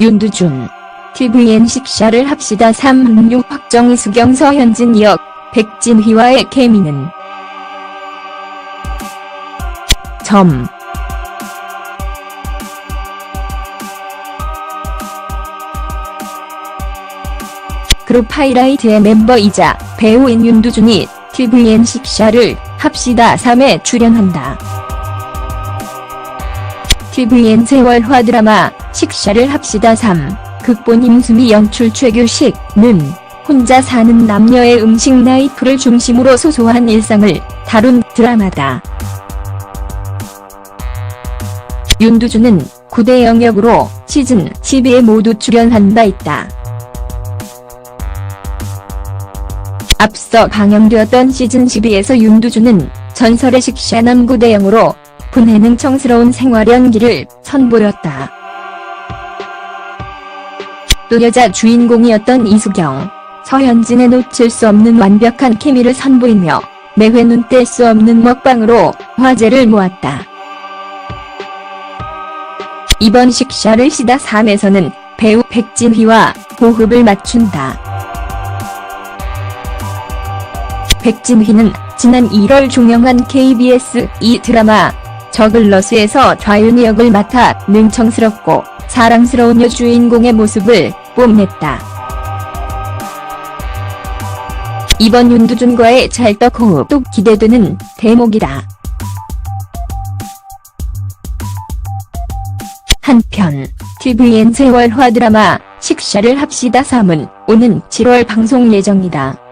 윤두준 TVN 식샤를 합시다. 366 확정 이 수경 서현진 역 백진희와의 케미는? 점. 그룹 하이라이트의 멤버이자 배우인 윤두준이 TVN 식샤를 합시다. 3에 출연한다. TVN 세월화 드라마 식샤를 합시다 3 극본 임수미 연출 최규식 는 혼자 사는 남녀의 음식 나이프를 중심으로 소소한 일상을 다룬 드라마다. 윤두준은 9대 영역으로 시즌 12에 모두 출연한 바 있다. 앞서 방영되었던 시즌 12에서 윤두준은 전설의 식샤 남구대 영으로 분해능청스러운 생활 연기를 선보였다. 또 여자 주인공이었던 이수경, 서현진의 놓칠 수 없는 완벽한 케미를 선보이며 매회 눈뗄 수 없는 먹방으로 화제를 모았다. 이번 식샤를 시다 3에서는 배우 백진희와 호흡을 맞춘다. 백진희는 지난 1월 종영한 KBS 2 드라마 저글러스에서 좌윤 역을 맡아 능청스럽고 사랑스러운 여주인공의 모습을 뽐냈다. 이번 윤두준과의 찰떡 호흡도 기대되는 대목이다. 한편 TVN 세월화 드라마 식샤를 합시다 3은 오는 7월 방송 예정이다.